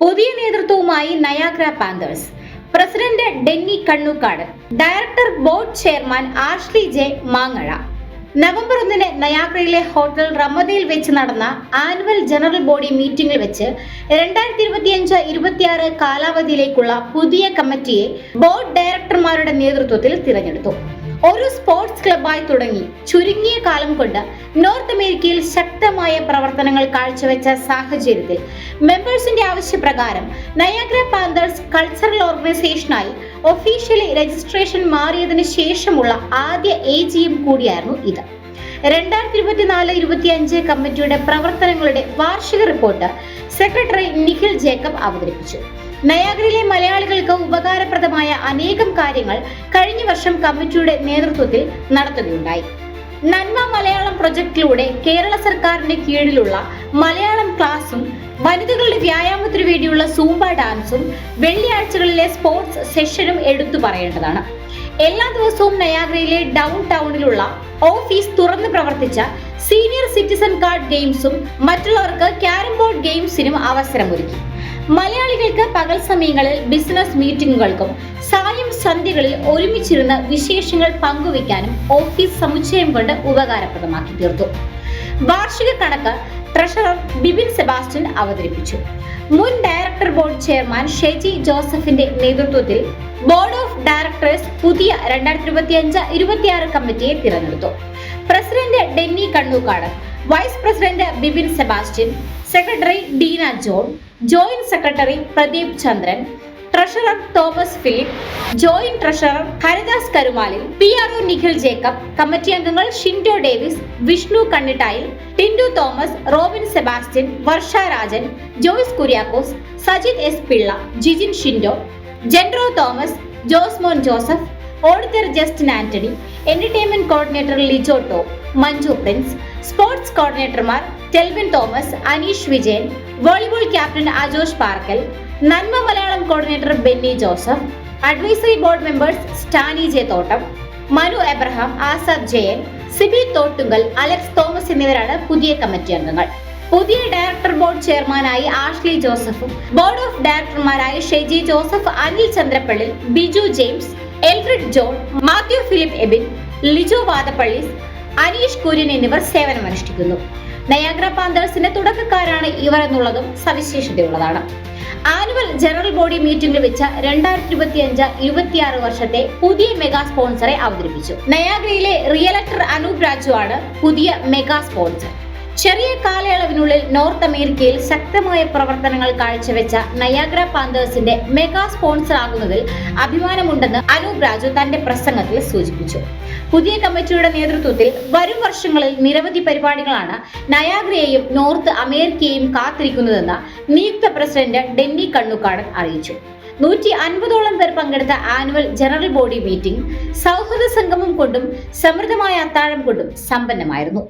പുതിയ നേതൃത്വവുമായി Niagara Panthers. President Denny Kannukkad. Director board chairman Ashley J മാങ്ങഴ. November ഒന്നിന് നയാഗ്രയിലെ ഹോട്ടൽ റമദയിൽ വെച്ച് നടന്ന ആനുവൽ ജനറൽ ബോഡി മീറ്റിംഗിൽ വെച്ച് രണ്ടായിരത്തി ഇരുപത്തിയഞ്ച് ഇരുപത്തിയാറ് കാലാവധിയിലേക്കുള്ള പുതിയ കമ്മിറ്റിയെ ബോർഡ് ഡയറക്ടർമാരുടെ നേതൃത്വത്തിൽ തിരഞ്ഞെടുത്തു. ഒരു സ്പോർട്സ് ക്ലബായി തുടങ്ങി. ചുരുങ്ങിയ കാലം കൊണ്ട് നോർത്ത് അമേരിക്കയിൽ ശക്തമായ പ്രവർത്തനങ്ങൾ കാഴ്ചവെച്ച സാഹചര്യത്തിൽ മെമ്പേഴ്സിന്റെ ആവശ്യപ്രകാരം നയാഗ്ര പാന്തേഴ്സ് കൾച്ചറൽ ഓർഗനൈസേഷനായി ഒഫീഷ്യലി രജിസ്ട്രേഷൻ മാറിയതിനു ശേഷമുള്ള ആദ്യ എ കൂടിയായിരുന്നു ഇത്. രണ്ടായിരത്തി ഇരുപത്തിനാല് ഇരുപത്തി അഞ്ച് കമ്മിറ്റിയുടെ പ്രവർത്തനങ്ങളുടെ വാർഷിക റിപ്പോർട്ട് സെക്രട്ടറി നിഖിൽ ജേക്കബ് അവതരിപ്പിച്ചു. നയാഗറിലെ മലയാളികൾക്ക് ഉപകാരപ്രദമായ അനേകം കാര്യങ്ങൾ കഴിഞ്ഞ വർഷം കമ്മിറ്റിയുടെ നേതൃത്വത്തിൽ നടത്തുകയുണ്ടായി. നന്മ മലയാളം പ്രൊജക്ടിലൂടെ കേരള സർക്കാരിന്റെ കീഴിലുള്ള മലയാളം ക്ലാസും വനിതകളുടെ വ്യായാമത്തിനു വേണ്ടിയുള്ള സൂംബ ഡാൻസും വെള്ളിയാഴ്ചകളിലെ സ്പോർട്സ് സെഷനും എടുത്തു പറയേണ്ടതാണ്. എല്ലാ ദിവസവും നയാഗ്രയിലെ ഡൗൺ ടൗണിലുള്ള ഓഫീസ് തുറന്നു പ്രവർത്തിച്ച സീനിയർ സിറ്റിസൺ കാർഡ് ഗെയിംസും മറ്റുള്ളവർക്ക് ക്യാരം ബോർഡ് ഗെയിംസിനും അവസരമൊരുക്കി. മലയാളികൾക്ക് പകൽ സമയങ്ങളിൽ ബിസിനസ് മീറ്റിംഗുകൾക്കും സായം സന്ധ്യകളിൽ ഒരുമിച്ചിരുന്ന് വിശേഷങ്ങൾ പങ്കുവയ്ക്കാനും ഓഫീസ് സമുച്ചയം കൊണ്ട് ഉപകാരപ്രദമാക്കി തീർത്തു. വാർഷിക കണക്ക് ട്രഷറർ ബിബിൻ സെബാസ്റ്റ്യൻ അവതരിപ്പിച്ചു. മുൻ ഡയറക്ടർ ബോർഡ് ചെയർമാൻ ഷെജി ജോസഫിന്റെ നേതൃത്വത്തിൽ ബോർഡ് ഓഫ് ഡയറക്ടേഴ്സ് പുതിയ രണ്ടായിരത്തി ഇരുപത്തിയഞ്ച് ഇരുപത്തിയാറ് കമ്മിറ്റിയെ തിരഞ്ഞെടുത്തു. President Denny Kannukkad vice president Bibin Sebastian secretary Deena John joint secretary Pradeep Chandran treasurer Thomas Philip joint treasurer Haridas Karumalil P R O Nikhil Jacob committee അംഗങ്ങൾ Shindo Davis Vishnu Kannittayil Tindu Thomas Robin Sebastian Varsha Rajan Joyce Kuriakose Sajith S Pillai Jijin Shindo Jendro Thomas Josemon Joseph auditor Justin Antony entertainment coordinator Lijo Manju Prince sports കോർഡിനേറ്റർമാർ Telvin Thomas Aneesh Vijayan volleyball captain Ajosh പാർക്കൽ Nanma Malayalam coordinator Benny Joseph advisory board members Stany J Thottam Manu Abraham Azad Jayan Siby Thottunkal Alex Thomas എന്നിവരാണ് പുതിയ committee അംഗങ്ങൾ. പുതിയ director board ചെയർമാനായി Ashley ജോസഫും board of ഡയറക്ടർമാരായി Sheji Joseph Anil Chandrappally Biju James Elfrid John Mathew Philip Ebin Lijo Vadappally Aneesh Kurian എന്നിവർ സേവനമനുഷ്ഠിക്കുന്നു. Niagara പാന്തേഴ്സിന്റെ തുടക്കക്കാരാണ് ഇവർ എന്നുള്ളതും സവിശേഷതയുള്ളതാണ്. ആനുവൽ ജനറൽ ബോഡി മീറ്റിംഗിൽ വെച്ച രണ്ടായിരത്തി ഇരുപത്തി അഞ്ച് ഇരുപത്തിയാറ് വർഷത്തെ പുതിയ മെഗാ സ്പോൺസറെ അവതരിപ്പിച്ചു. നയാഗ്രയിലെ റിയലക്ടർ അനൂപ് രാജു ആണ് പുതിയ മെഗാ സ്പോൺസർ. ചെറിയ കാലയളവിനുള്ളിൽ നോർത്ത് അമേരിക്കയിൽ ശക്തമായ പ്രവർത്തനങ്ങൾ കാഴ്ചവെച്ച നയാഗ്ര പാന്തേഴ്സിന്റെ മെഗാ സ്പോൺസർ ആകുന്നതിൽ അഭിമാനമുണ്ടെന്ന് അനൂപ് രാജു തന്റെ പ്രസംഗത്തിൽ സൂചിപ്പിച്ചു. പുതിയ കമ്മിറ്റിയുടെ നേതൃത്വത്തിൽ വരും വർഷങ്ങളിൽ നിരവധി പരിപാടികളാണ് നയാഗ്രയെയും നോർത്ത് അമേരിക്കയെയും കാത്തിരിക്കുന്നതെന്ന് നിയുക്ത പ്രസിഡന്റ് ഡെന്നി കണ്ണുക്കാടൻ അറിയിച്ചു. നൂറ്റി അൻപതോളം പേർ പങ്കെടുത്ത ആനുവൽ ജനറൽ ബോഡി മീറ്റിംഗ് സൗഹൃദ സംഗമം കൊണ്ടും സമൃദ്ധമായ അത്താഴം കൊണ്ടും സമ്പന്നമായിരുന്നു.